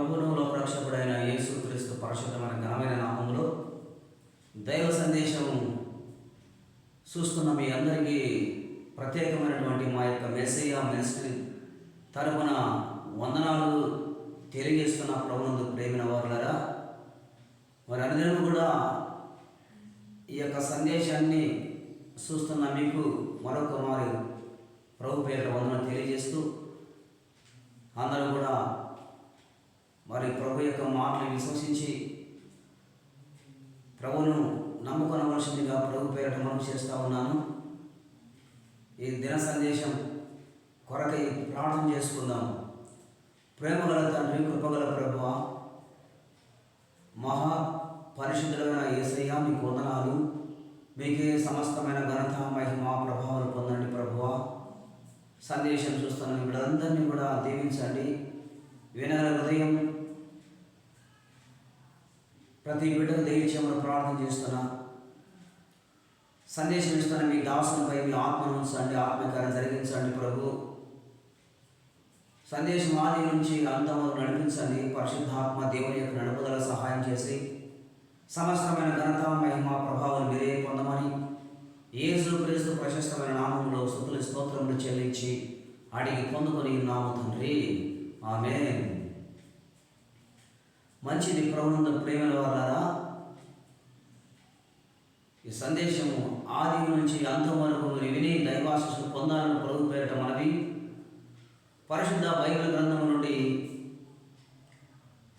ప్రభువును లోకరక్షకుడైన యేసుక్రీస్తు పరిశుద్ధమైన ఘనమైన నామంలో దైవ సందేశం చూస్తున్న మీ అందరికీ ప్రత్యేకమైనటువంటి మా యొక్క మెస్సయ్య మినిస్ట్రీ తరపున వందనాలు తెలియజేస్తున్న ప్రభునందు ప్రేమిన వారులరా మరి అందరూ కూడా ఈ యొక్క సందేశాన్ని చూస్తున్న మీకు మరొక మారు ప్రభు పేరు వందన తెలియజేస్తూ అందరూ కూడా మరి ప్రభు యొక్క మాటలు విశ్వసించి ప్రభువును నమ్ముకొనవలసిందిగా ప్రభు పేరిట మనం చేస్తూ ఉన్నాను. ఈ దిన సందేశం కొరకై ప్రార్థన చేసుకుందాము ప్రేమగల తండ్రి కృపగల ప్రభు మహా పరిశుద్ధులైన ఏసయ్య మీకు వందనాలు. మీకే సమస్తమైన ఘనత మహిమ ప్రభావాలు పొందండి ప్రభువ సందేశం చూస్తున్న వీళ్ళందరినీ కూడా దీవించండి. వినగల హృదయం ప్రతి బిడ్డను దయచేయమని ప్రార్థన చేస్తున్నా. సందేశం ఇస్తున్న మీ దాసునిపై మీ ఆత్మను ఉంచండి ఆత్మకారం జరిగించండి ప్రభు. సందేశం ఆది నుంచి అంతం నడిపించండి పరిశుద్ధాత్మ దేవుని యొక్క నడుపుదల సహాయం చేసి. సమస్తమైన ఘనత మహిమ ప్రభావం మీరే పొందమని యేసు క్రీస్తు ప్రశస్తమైన నామంలో సుతుల స్తోత్రములు చెల్లించి అడిగి పొందుకొని నామ తండ్రి. ఆమె మంచిది ప్రభునందు ప్రేమల వాళ్ళారా ఈ సందేశము ఆది నుంచి అంతం వరకు విని దైవాశస్సు పొందాలని ప్రభు పేరట మనవి. పరిశుద్ధ బైబిల్ గ్రంథము నుండి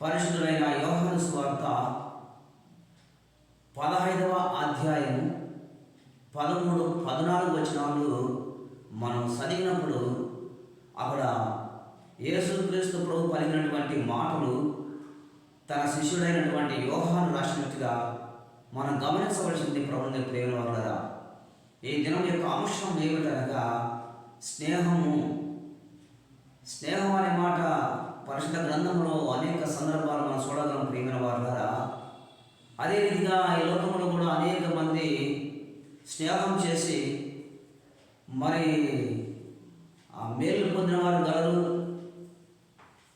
పరిశుద్ధులైన యోహన స్వార్త పదహైదవ అధ్యాయం పదమూడు పద్నాలుగు వచనాలు మనం చదివినప్పుడు అక్కడ యేసుక్రీస్తు ప్రభు పలికినటువంటి మాటలు తన శిష్యుడైనటువంటి యోహాను రాసినట్టుగా మనం గమనించవలసింది ప్రభుత్వ ప్రేమ వల్ల ఈ దినం యొక్క అంశం ఏమిటనగా స్నేహము. స్నేహం అనే మాట పరిశుద్ధ గ్రంథంలో అనేక సందర్భాలు మనం చూడగలం ప్రేమిన వారులారా అదేవిధంగా ఈ లోకంలో కూడా అనేక మంది స్నేహం చేసి మరి ఆ మేలు పొందిన వారు గలరు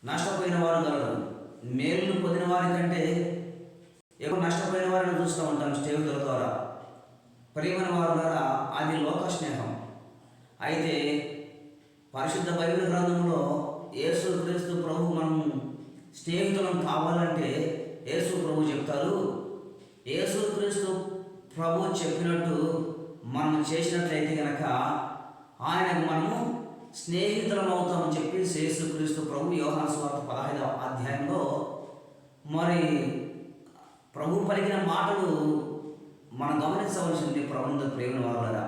నష్టపోయిన వారు గలరు. మేలు పొందిన వారి కంటే ఎక్కువ నష్టపోయిన వారిని చూస్తూ ఉంటాం స్నేహితుల ద్వారా. ప్రేమన వారి ద్వారా అది లోక స్నేహం అయితే పరిశుద్ధ బైబిల్ గ్రంథంలో యేసు క్రీస్తు ప్రభు మనం స్నేహితులను కావాలంటే యేసు ప్రభు చెప్తారు. యేసు క్రీస్తు ప్రభు చెప్పినట్టు మనం చేసినట్లయితే కనుక ఆయనకు మనము స్నేహితులం అవుతామని చెప్పి యేసుక్రీస్తు ప్రభు యోహాను స్వార్థ పదహైదవ అధ్యాయంలో మరి ప్రభు పలికిన మాటలు మనం గమనించవలసింది ప్రబంధ ప్రేమ వాళ్ళరా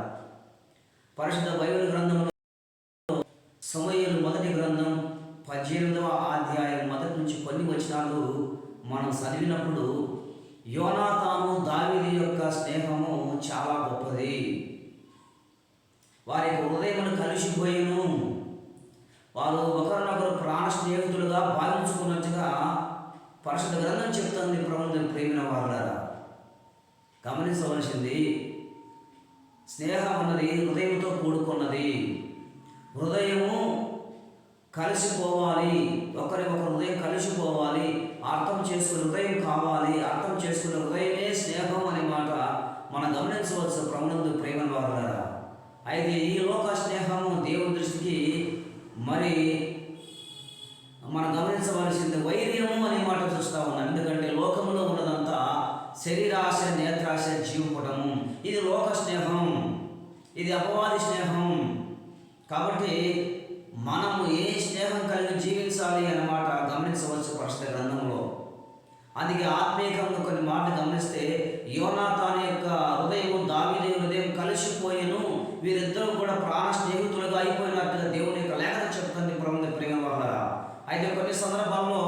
పరిశుద్ధ బైబిల్ గ్రంథంలో సమయలు మొదటి గ్రంథం పద్దెనిమిదవ అధ్యాయం మొదటి నుంచి కొన్ని వచనాలు మనం చదివినప్పుడు యోనాతాను దావిది యొక్క స్నేహము చాలా గొప్పది. వారి యొక్క హృదయములు కలిసిపోయిను వారు ఒకరినొకరు ప్రాణ స్నేహితులుగా భావించుకున్నట్టుగా పరిశుద్ధ గ్రంథం చెప్తుంది ప్రభుత్వం ప్రేమిన వారులారా. గమనించవలసింది స్నేహం అన్నది హృదయంతో కూడుకున్నది. హృదయము కలిసిపోవాలి ఒకరి ఒక హృదయం కలిసిపోవాలి అర్థం చేసుకునే హృదయం కావాలి అర్థం చేసుకునే హృదయమే స్నేహం అనే మాట మనం గమనించవచ్చు ప్రభునందు ప్రేమ వారులారా. అయితే ఈ లోక స్నేహము దేవుని దృష్టికి మరి మనం గమనించవలసింది వైర్యము అనే మాట చూస్తూ ఉన్నాం ఎందుకంటే లోకంలో ఉన్నదంతా శరీరాశ నేత్రాశ జీవపటము ఇది లోక స్నేహం. ఇది అపవాది స్నేహం. కాబట్టి మనము ఏ స్నేహం కలిగి జీవించాలి అన్నమాట గమనించవచ్చు ప్రశ్న గ్రంథంలో. అందుకే ఆత్మీయంగా కొన్ని మాటలు గమనిస్తే యోనాథాన్ యొక్క హృదయం దావిదే హృదయం కలిసిపోయాను. వీరిద్దరూ కూడా ప్రాణ స్నేహితులుగా అయిపోయిన దేవుని యొక్క లేఖన చెప్తుంది ప్రభుత్వ ప్రేమ వల్ల అయితే కొన్ని సందర్భాల్లో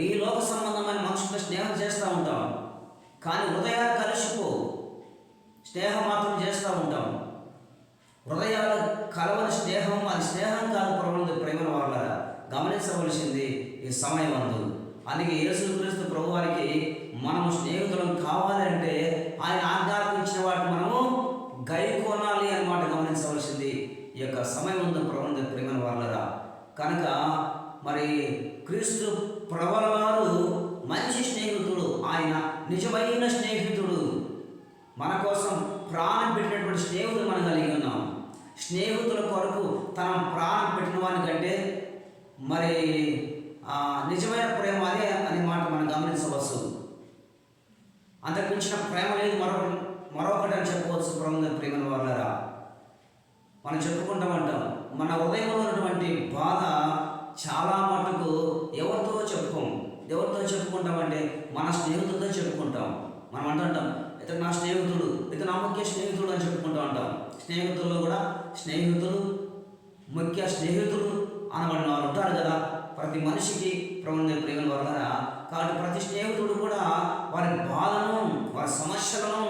ఈ లోక సంబంధమైన మనుషులతో స్నేహం చేస్తూ ఉంటాం కానీ హృదయాలు కలిసిపో స్నేహం మాత్రం చేస్తూ ఉంటాం. హృదయాలు కలవని స్నేహం అది స్నేహం కాదు ప్రభుత్వ ప్రేమ వల్ల గమనించవలసింది ఈ సమయం అందు. అందుకే యేసుక్రీస్తు ప్రభు వారికి మనము స్నేహితులం కావాలంటే ఆయన ఆజ్ఞాపించిన వాటిని మనము గైకోనాలి అన్నమాట గమనించవలసింది. ఈ యొక్క సమయం ఉంది ప్రభుత్వ ప్రేమ వాళ్ళరా కనుక మరి క్రీస్తు ప్రబల వారు మంచి స్నేహితుడు ఆయన నిజమైన స్నేహితుడు మన కోసం ప్రాణం పెట్టినటువంటి స్నేహితులు మనం కలిగి ఉన్నాం స్నేహితుల కొరకు తన ప్రాణం పెట్టిన వాని కంటే మరి ఆ, నిజమైన ప్రేమ అదే అనే మాట మనం గమనించవచ్చు అంతకు మించిన ప్రేమ లేదు మరొక మరొకటి అని చెప్పవచ్చు ప్రభుత్వ ప్రేమల వాళ్ళరా మనం చెప్పుకుంటాం అంటాం మన హృదయంలో ఉన్నటువంటి బాధ చాలా మటుకు ఎవరితో చెప్పుకోం ఎవరితో చెప్పుకుంటామంటే మన స్నేహితులతో చెప్పుకుంటాం. మనం అంటుంటాం ఇతను నా స్నేహితుడు ఇతను నా ముఖ్య స్నేహితుడు అని చెప్పుకుంటూ ఉంటాం స్నేహితుల్లో కూడా స్నేహితులు ముఖ్య స్నేహితులు అనబడిన వారు ఉంటారు కదా. ప్రతి మనిషికి ప్రభుత్వ ప్రేమల వల్ల కాబట్టి ప్రతి స్నేహితుడు కూడా వారి బాధను వారి సమస్యలను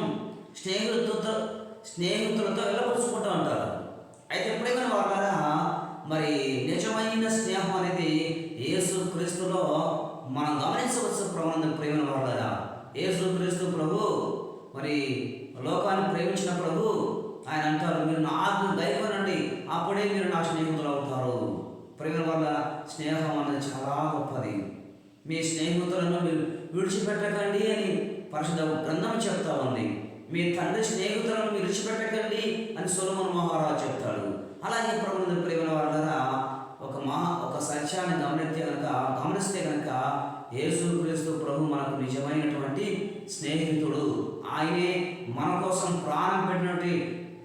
స్నేహితులతో స్నేహితులతో వెళ్ళపరుచుకుంటూ ఉంటారు. అయితే ఎప్పుడైనా వల్ల మరి నిజమైన స్నేహం అనేది యేసు క్రీస్తులో మనం గమనించవచ్చు ప్రభుత్వ ప్రేమల వల్ల యేసుక్రీస్తు ప్రభు మరి లోకాన్ని ప్రేమించిన ప్రభు ఆయన అంటారు మీరు నా ఆత్మ దయకొనండి అప్పుడే మీరు నా స్నేహితులు అవుతారు. ప్రేమ వల్ల స్నేహం అనేది చాలా గొప్పది. మీ స్నేహితులను మీరు విడిచిపెట్టకండి అని పరిశుద్ధ గ్రంథం చెప్తా ఉంది. మీ తండ్రి స్నేహితులను మీరు విడిచిపెట్టకండి అని సొలమన్ మహారాజు చెప్తాడు. అలాగే ప్రభుత్వ ప్రేమ వల్ల ఒక మహా ఒక సత్యాన్ని గమనిస్తే కనుక గమనిస్తే కనుక యేసు క్రీస్తు ప్రభు మనకు నిజమైనటువంటి స్నేహితుడు. ఆయనే మన కోసం ప్రాణం పెట్టినటువంటి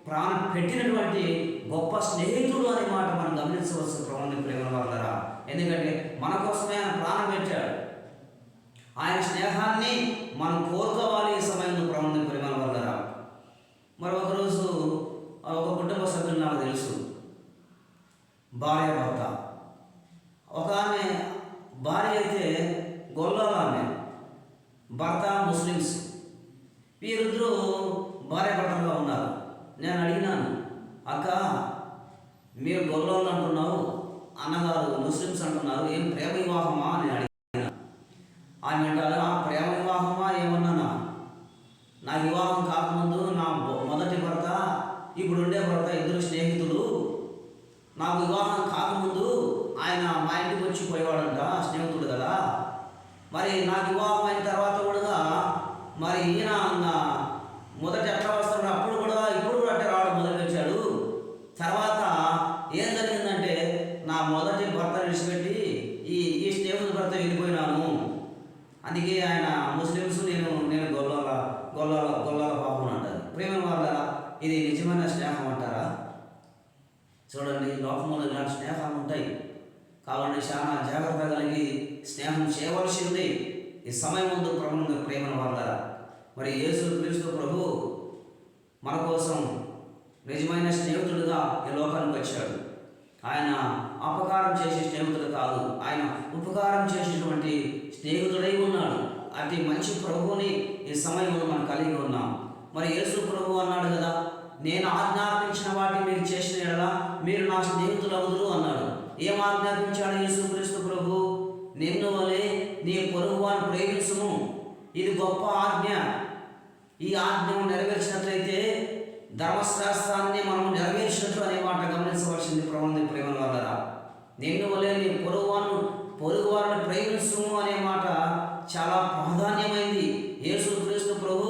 ప్రాణం పెట్టినటువంటి గొప్ప స్నేహితుడు అనే మాట మనం గమనించవచ్చు ప్రభుని ప్రేమ వల్ల ఎందుకంటే మన కోసమే ఆయన ప్రాణం పెట్టాడు. ఆయన స్నేహాన్ని మనం కోరుకోవాలి ఈ సమయంలో ప్రభుని ప్రేమ వల్ల మరి ఒకరోజు ఒక కుటుంబ సభ్యులు నాకు తెలుసు. భార్య భర్త ఒక ఆమె భార్య అయితే గొల్లాల ఆమె భర్త ముస్లిమ్స్. వీరిద్దరూ భార్య ఉన్నారు. నేను అడిగినాను అక్క మీరు గొల్లోళ్ళు అంటున్నావు అన్నగారు ముస్లిమ్స్ అంటున్నారు ఏం ప్రేమ వివాహమా? అని అడిగిన. ఆమె అంటారు "ఆ ప్రేమ వివాహమా ఏమన్నానా? నా వివాహం కాకముందు నా మొదటి భర్త ఇప్పుడు ఉండే భర్త ఇద్దరు స్నేహితులు. నాకు వివాహం కాకముందు ఆయన మా ఇంటికి వచ్చి పోయేవాడంట స్నేహితుడు కదా. మరి నాకు వివాహం అయిన తర్వాత కూడా మరి ఈయన నా మొదట ఎట్లా వస్తాడు అప్పుడు కూడా ఇప్పుడు కూడా అట్టే రావడం మొదలుపెట్టాడు తర్వాత ఏం జరిగిందంటే నా మొదటి భర్త విడిచిపెట్టి ఈ ఈ స్నేహితుడి భర్త వెళ్ళిపోయినాను అందుకే ఆయన ముస్లిమ్స్ నేను నేను గొల్లాల గొల్లాల గొల్లాల పాపం అంటారు. ప్రేమ వాళ్ళ ఇది నిజమైన స్నేహం అంటారా? చూడండి లోకంలో ఇలాంటి స్నేహాలు ఉంటాయి. కాబట్టి చాలా జాగ్రత్త కలిగి స్నేహం చేయవలసి ఉంది ఈ సమయం ముందు ప్రభుత్వ ప్రేమను వల్ల మరి యేసు క్రీస్తు ప్రభు మన కోసం నిజమైన స్నేహితుడుగా ఈ లోకానికి వచ్చాడు. ఆయన అపకారం చేసే స్నేహితుడు కాదు. ఆయన ఉపకారం చేసేటువంటి స్నేహితుడై ఉన్నాడు. అతి మంచి ప్రభువుని ఈ సమయంలో మనం కలిగి ఉన్నాం. మరి యేసు ప్రభు అన్నాడు కదా నేను ఆజ్ఞాపించిన వాటిని మీరు చేసిన ఎలా మీరు నా స్నేహితులు అవుదురు అన్నాడు. ఏం ఆజ్ఞాపించాడు యేసు క్రీస్తు ప్రభు? నిన్ను వలె నీ పొరుగు వారిని ప్రేమించుము. ఇది గొప్ప ఆజ్ఞ. ఈ ఆజ్ఞను నెరవేర్చినట్లయితే ధర్మశాస్త్రాన్ని మనం నెరవేర్చినట్లు అనే మాట గమనించవలసింది ప్రబంధ ప్రేమ వల్ల నిన్ను వలె నీ పొరుగువాను పొరుగువారిని ప్రేమించుము అనే మాట చాలా ప్రాధాన్యమైంది. యేసు క్రీస్తు ప్రభు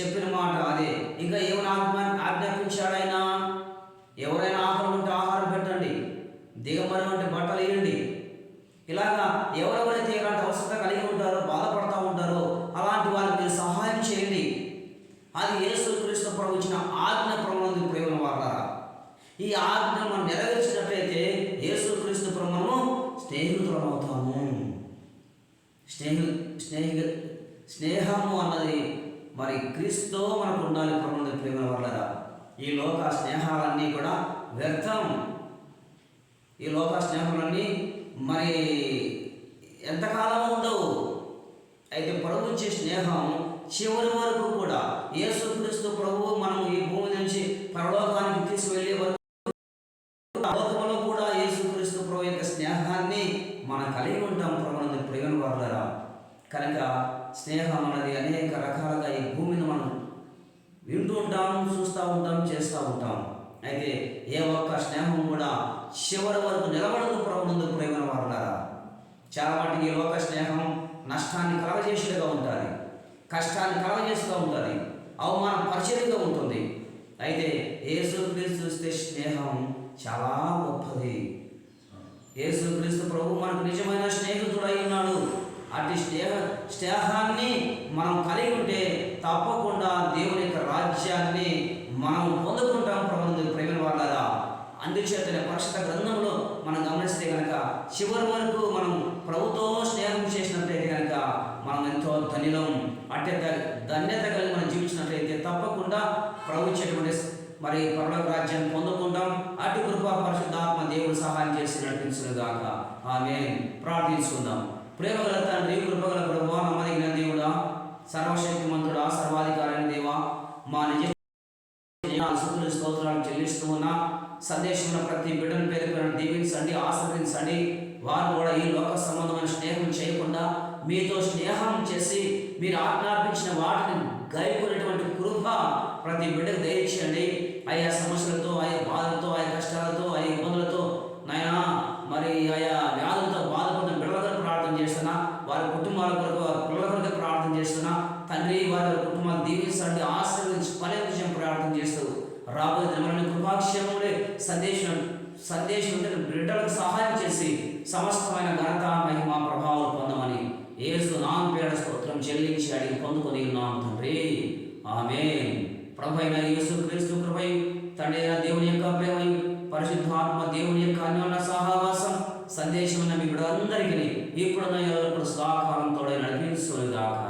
చెప్పిన మాట అదే. ఇంకా ఏమైనా ఆత్మ ఆజ్ఞాపించాడైనా? ఎవరైనా ఆహారం ఉంటే ఆహారం పెట్టండి. దిగమని వంటి బట్టలు వేయండి. ఇలాగా ఎవరెవరైతే ఇలాంటి అవసరత కలిగి ఉంటారో బాధపడతా ఉంటారో అలాంటి వారికి మీరు సహాయం చేయండి. అది యేసు క్రీస్తు ప్రభు ఇచ్చిన ఆజ్ఞ ప్రమాణం ప్రేమ వాడారా ఈ ఆజ్ఞ మనం స్నేహితులం అవుతాము స్నేహి స్నేహి స్నేహము అన్నది మరి క్రీస్తు మనకు ఉండాలి ప్రమాణ ప్రేమ వల్లరా ఈ లోక స్నేహాలన్నీ కూడా వ్యర్థం. ఈ లోక స్నేహాలన్నీ మరి ఎంతకాలం ఉండవు. అయితే ప్రభు ఇచ్చే స్నేహం చివరి వరకు కూడా యేసుక్రీస్తు ప్రభువు మనం ఈ భూమి నుంచి పరలోకానికి తీసుకువెళ్ళే వరకు లోకంలో కూడా యేసుక్రీస్తు ప్రభు యొక్క స్నేహాన్ని మనం ఉంటాం ప్రభుత్వ ప్రేమ వాళ్ళరా? కనుక స్నేహం అన్నది అనేక రకాలుగా ఈ భూమిని మనం వింటూ ఉంటాం చూస్తూ ఉంటాం చేస్తూ ఉంటాం. అయితే ఏ ఒక్క స్నేహం కూడా చివరి వరకు నిలబడదు ప్రభుత్వ ప్రేమ వాళ్ళరా? చాలా మటుకు ఈ లోక స్నేహం నష్టాన్ని కలగజేసేదిగా ఉంటుంది. కష్టాన్ని కలగజేస్తూ ఉంటుంది. అవమానం పరిచయగా ఉంటుంది. అయితే యేసుక్రీస్తు చూస్తే స్నేహం చాలా గొప్పది. యేసుక్రీస్తు ప్రభు మనకు నిజమైన స్నేహితుడై ఉన్నాడు. అటు స్నేహ స్నేహాన్ని మనం కలిగి ఉంటే తప్పకుండా దేవుని యొక్క రాజ్యాన్ని మనం పొందుకుంటాం ప్రభుత్వ ప్రేమ వాళ్ళరా అందుచేతనే పరిశుద్ధ గ్రంథంలో మనం గమనిస్తే కనుక చివరి వరకు మనం ప్రభుతో స్నేహం చేసినట్లయితే కనుక మనం ఎంతో ధన్యులం. అట్టే ధన్యత కలిగి మనం జీవించినట్లయితే తప్పకుండా ప్రభు ఇచ్చేటువంటి మరి పరలోక రాజ్యాన్ని పొందుకుంటాం. అటు కృపా పరిశుద్ధాత్మ దేవుడు సహాయం చేసి నడిపించును గాక ఆమె ప్రార్థించుకుందాం. ప్రేమగల తండ్రి కృపగల ప్రభు నమ్మదగిన దేవుడా సర్వశక్తిమంతుడా సర్వాధికారైన దేవా మా నిజ సుతులు స్తోత్రాలు చెల్లిస్తూ ఉన్నా సందేశంలో ప్రతి బిడ్డను పేరు పేరు దీవించండి ఆశ్రదించండి వారు కూడా ఈ లోక సంబంధమైన స్నేహం చేయకుండా మీతో స్నేహం చేసి మీరు ఆజ్ఞాపించిన ప్రతి బిడ్డకు దయచేయండి. ఆయా సమస్యలతో ఆయా బాధలతో ఆయా కష్టాలతో ఆయా ఇబ్బందులతో నాయనా మరి ఆయా వ్యాధులతో బాధపడిన బిడ్డల ప్రార్థన చేస్తున్నా. వారి కుటుంబాల కొరకు వారి పిల్లల కొరకు ప్రార్థన చేస్తున్నా. తండ్రి వారి కుటుంబాలు దీవించండి. ఆశీర్వదించి పనే విషయం ప్రార్థన చేస్తూ రాబోయే దినములను కృపాక్షేమంలో సందేశం సందేశం బిడ్డలకు సహాయం చేసి సమస్తమైన ఘనత మహిమ ప్రభావం పొందమని ఏసు నాన్ పేడ స్తోత్రం చెల్లించి అడిగి పొందుకొని ఉన్నాం తండ్రి. ఆమె ప్రభైన యేసు క్రీస్తు కృపై తండ్రి దేవుని యొక్క ప్రేమై పరిశుద్ధాత్మ దేవుని యొక్క అన్యోన్య సహవాసం సందేశం మీ బిడ్డలందరికీ ఇప్పుడున్న ఇప్పుడు సాకారం తోడే నడిపిస్తుగాక